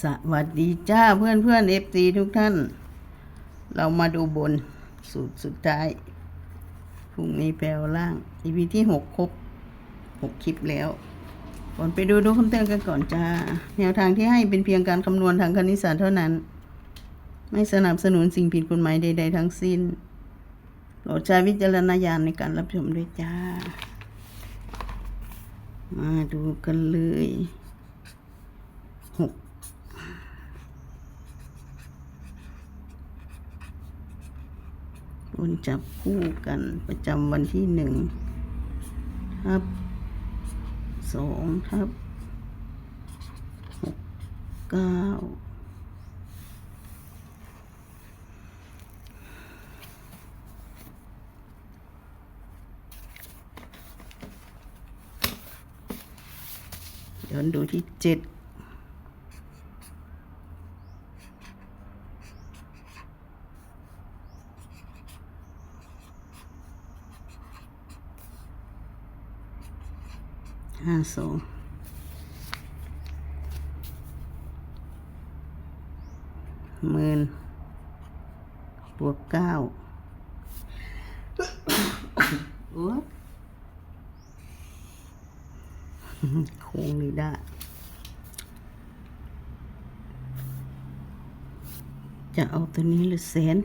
สวัสดีจ้าเพื่อนเพื่อนเอฟซีทุกท่าน เรามาดูบนสูตรสุดท้ายพรุ่งนี้แปลล่างอีพีที่หกครบหกคลิปแล้ว ก่อนไปดูดูคำเตือนกันก่อนจ้า แนวทางที่ให้เป็นเพียงการคำนวณทางคณิตศาสตร์เท่านั้น ไม่สนับสนุนสิ่งผิดกฎหมายใด ๆ ทั้งสิ้นโปรดใช้วิจารณญาณในการรับชมด้วยจ้า มาดูกันเลยหก บ นจับคู่กันประจำวันที่หนึ่งทับสองทับหกเก้าย้อนดูที่เจ็ด ห้าสองหมื่นบวกเก้าโอ้โคงนี่ได้จะเอาตัวนี้หรือแสน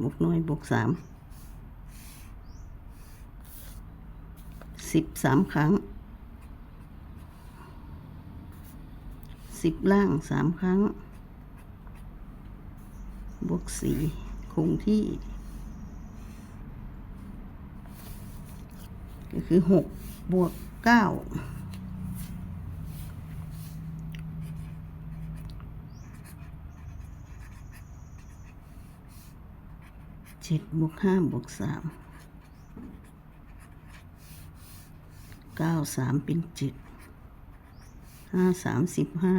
บวกน้อยบวกสาม สิบสามครั้งสิบล่างสามครั้ง บวกสี่คงที่ ก็คือหกบวกเก้าเจ็ดบวกห้าบวกสาม เก้าสามเป็นเจ็ดห้าสามสิบห้า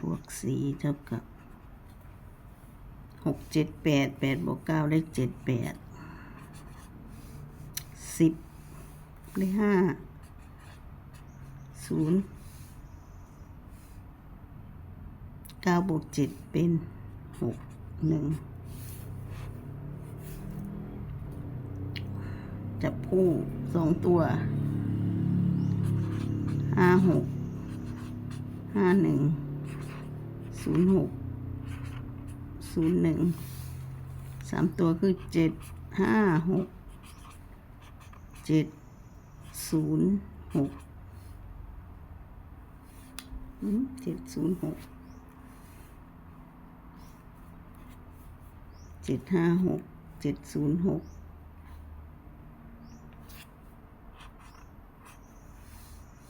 บวกสี่เท่ากับหกเจ็ดแปดแปดบวกเก้าได้เจ็ดแปดสิบได้ห้าศูนย์เก้าบวกเจ็ดเป็นหกหนึ่งจับคู่ สองตัวห้าหกห้าหนึ่งศูนย์หกศูนย์หนึ่งสามตัวคือเจ็ดห้าหกเจ็ดศูนย์หกเจ็ดศูนย์หกเจ็ดห้าหกเจ็ดศูนย์หก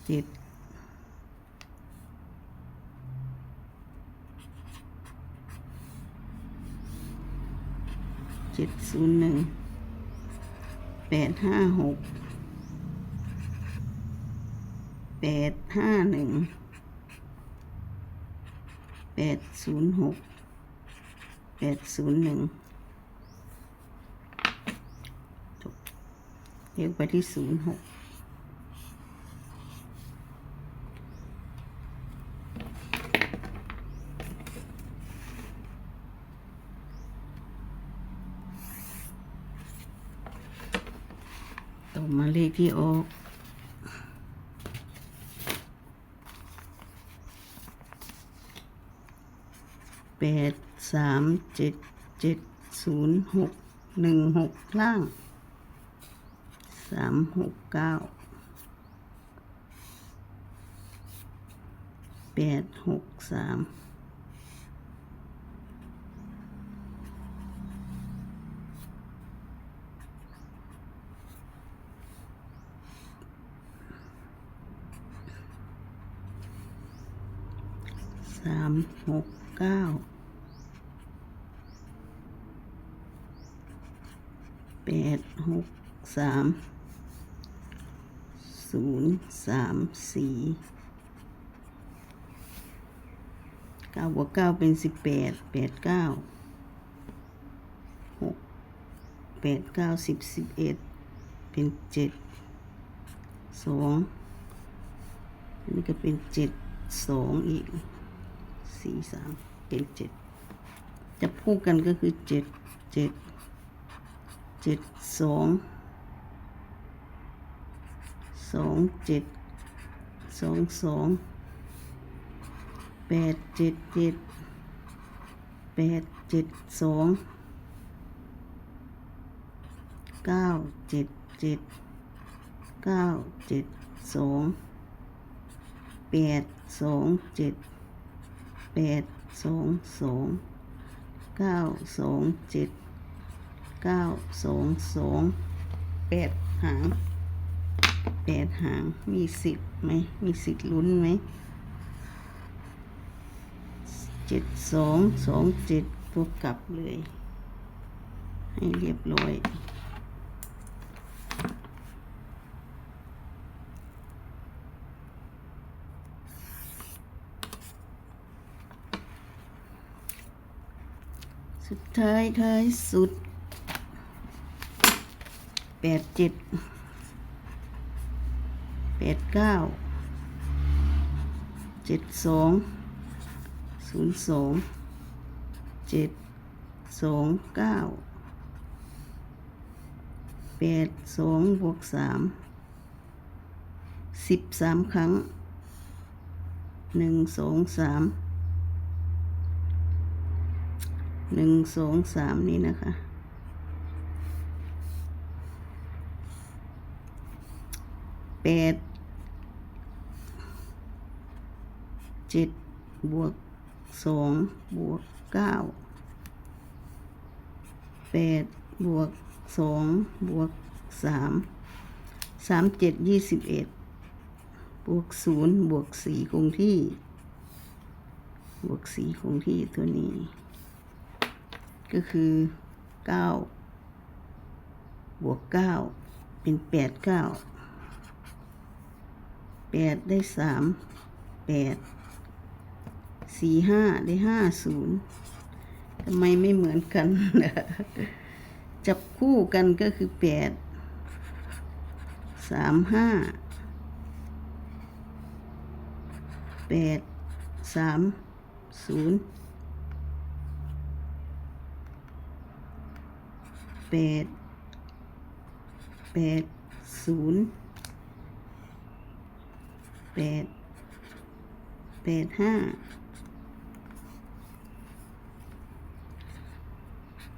เจ็ดเจ็ดศูนย์หนึ่งแปดห้าหกแปดห้าหนึ่งแปดศูนย์หกแปดศูนย์หนึ่งจบเรียกไปที่ศูนย์หก ต่อมาเลขที่ออกแปดสามเจ็ดเจ็ดศูนย์หกหนึ่งหกล่างสามหกเก้าแปดหกสาม สามหกเก้าแปดหกสามศูนย์สามสี่เก้าบวกเก้าเป็นสิบแปดแปดเก้าหกแปดเก้าสิบสิบเอ็ดเป็นเจ็ดสองนนี้ก็เป็นเจ็ดสองอีก สี่สามเป็นเจ็ดจะพูดกันก็คือเจ็ดเจ็ดเจ็ดสองสองเจ็ดสองสองแปดเจ็ดเจ็ดแปดเจ็ดสองเก้าเจ็ดเจ็ดเก้าเจ็ดสองแปดสองเจ็ด แปดสองสองเก้าสองเจ็ดเก้าสองสองแปดหางแปดหางมีสิทธิ์ไหมมีสิทธิ์ลุ้นไหมเจ็ดสองสองเจ็ดตัวกลับเลย ให้เรียบร้อย ท้ายท้ายสุดแปดเจ็ดแปดเก้าเจ็ดสองศูนย์สองเจ็ดสองเก้าแปดสองบวกสามสิบสามครั้งหนึ่งสองสาม หนึ่งสองสามนี่นะคะ แปด เจ็ดบวกสองบวกเก้า แปดบวกสองบวกสาม สามเจ็ดยี่สิบเอ็ดบวกศูนย์บวกสี่คงที่ บวกสี่คงที่ตัวนี้ ก็คือเก้าบวกเก้าเป็นแปดเก้าแปดได้สามแปดสี่ห้าได้ห้าศูนย์ทำไมไม่เหมือนกัน จับคู่กันก็คือแปดสามห้าแปดสามศูนย์ แปดแปดศูนย์แปดแปดห้า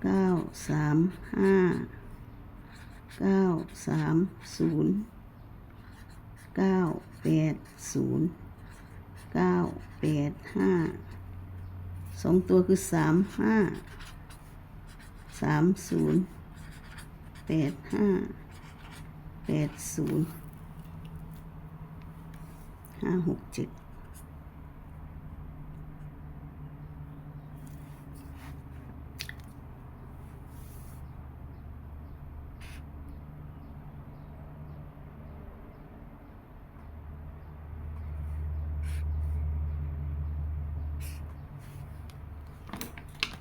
เก้าสามห้าเก้าสามศูนย์เก้าแปดศูนย์เก้าแปดห้าสองตัวคือสามห้าสามศูนย์ แปดห้าแปดศูนย์ห้าหกเจ็ด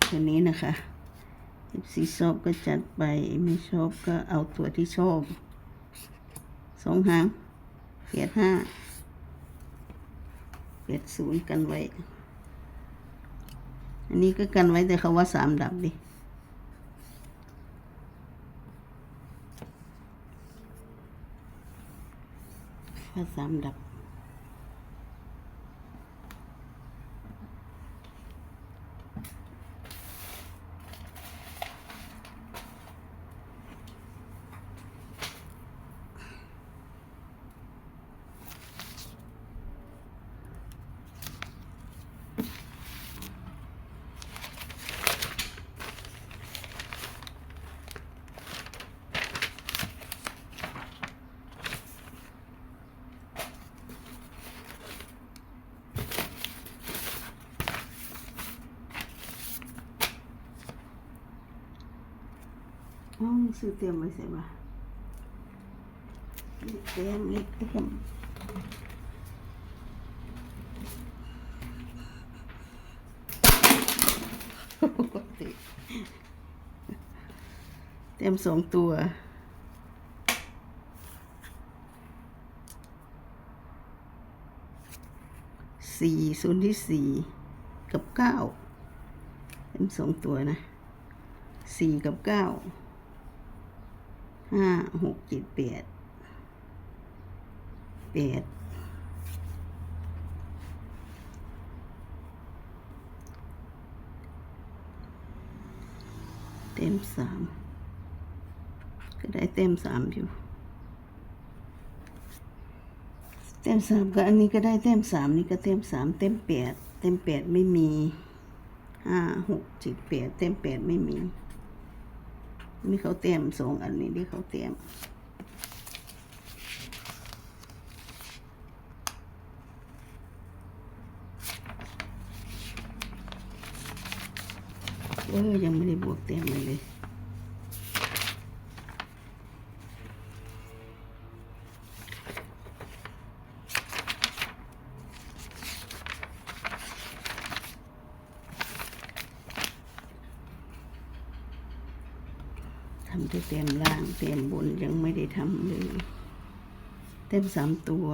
ตัวนี้นะคะ สีชอบก็จัดไป ไม่ชอบก็เอาตัวที่ชอบสองหางเปียดห้าเปียดศูนย์กันไว้ อันนี้ก็กันไว้แต่เขาว่าสามดับดิถ้าสามดับ อ๋อซื้อเตรียมไว้ใส่บ่าเล็กเตรียมเล็กเตรียมเตรียมสองตัวสี่ศูนย์ที่สี่กับเก้าเป็นสองตัวนะสี่กับเก้า ห้าหกเจ็ดแปดแปดเต็มสามก็ได้เต็มสามอยู่ เต็มสามก็อันนี้ก็ได้เต็มสามนี่ก็เต็มสามเต็มแปดเต็มแปดไม่มีห้าหกเจ็ดแปดเต็มแปดไม่มี นี่เขาเต็มสองอันนี้ที่เขาเต็มเออยังไม่ได้บวกเต็มเลย ทำได้เต็มล่างเต็มบนยังไม่ได้ทำเลย เต็มสามตัว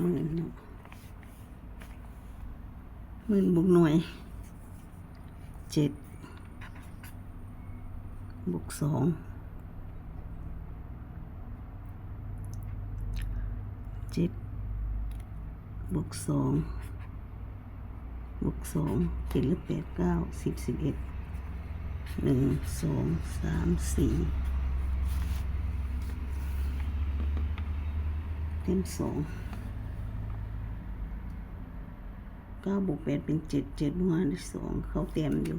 หมื่นเนาะหมื่นบวกหน่วยเจ็ดบวกสองเจ็ดบวกสองบวกสองเจ็ดหรือแปดเก้าสิบสิบเอ็ดหนึ่งสองสามสี่เต็มสอง เก้าบวกแปดเป็นเจ็ดเจ็ดบวกห้าได้สองเขาเต็มอยู่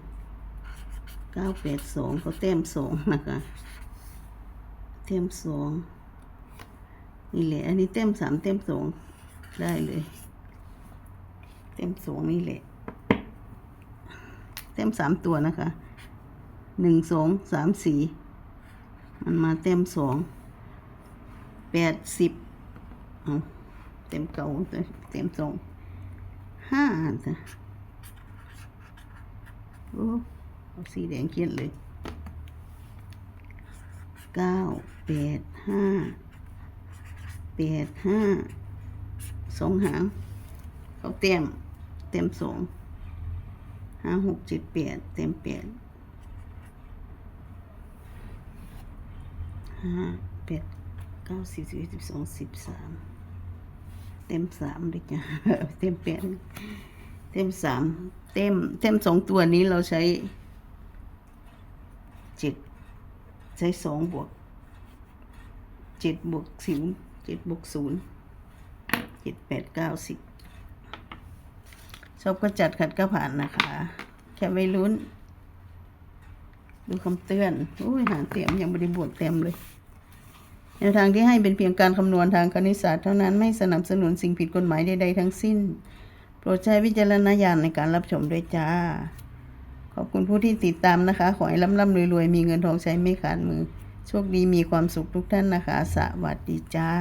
เก้าแปดสองเขาเต็มสองนะคะเต็มสองนี่แหละ อันนี้เต็มสามเต็มสองได้เลย เต็มสองนี่แหละ เต็มสามตัวนะคะหนึ่งสองสามสี่มันมาเต็มสองแปดสิบเต็มเก่าเต็มสอง ห้าจ้ะโอ้เอาสีแดงเขียนเลยเก้าแปดห้าแปดห้าสองหางเขาเต็มเต็มสองห้าหกเจ็ดแปดเต็มแปดห้าแปดเก้าสิบสิบเอ็ดสิบสองสิบสาม เต็มสามเลยจ้ะเต็มแปดเต็มสามเต็มเต็มสองตัวนี้เราใช้เจ็ดใช้สองบวกเจ็ดบวกศูนย์เจ็ดบวกศูนย์เจ็ดแปดเก้าสิบชอบก็จัดขัดก็ผ่านนะคะ แค่ไม่ลุ้น ดูคำเตือน โอ้ย หาเตรียมยังไม่ได้บวกเต็มเลย แนวทางที่ให้เป็นเพียงการคำนวณทางคณิตศาสตร์เท่านั้นไม่สนับสนุนสิ่งผิดกฎหมายใดๆทั้งสิ้น โปรดใช้วิจารณญาณในการรับชมด้วยจ้า ขอบคุณผู้ที่ติดตามนะคะ ขอให้ร่ำร่ำรวยๆ มีเงินทองใช้ไม่ขาดมือ โชคดีมีความสุขทุกท่านนะคะ สวัสดีจ้า